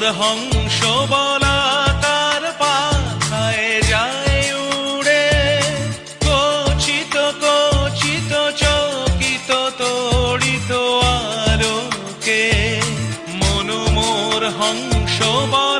মনোমোর হংস বলাকার পাখায় যায় উড়ে। কচিত কচিত চকিত তড়িত আলোকে মনোমোর হংস বলাকার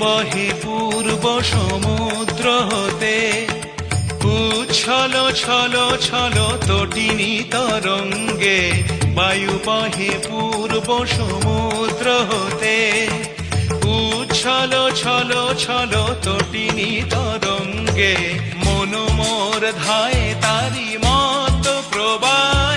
বহে পূর্ব সমুদ্র হতে। উচ্ছল, ছল ছল তটিনী তরঙ্গে বায়ু বহে পূর্ব সমুদ্র হতে। উচ্ছল, ছল ছল তটিনী তরঙ্গে মনোমোর ধায় তারি মত প্রবাহে।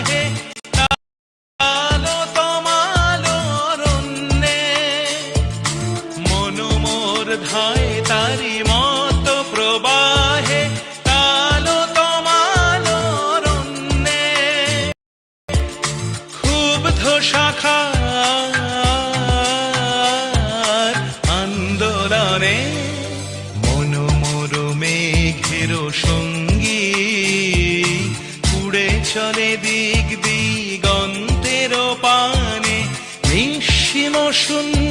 মনোমোর তারি মত প্রবাহে কালো তমালো শাখার আন্দোলনে মনোমোর মেঘের সঙ্গী। উড়ে চলে দিক দিগন্তের পানে নিঃসীম শূন্যে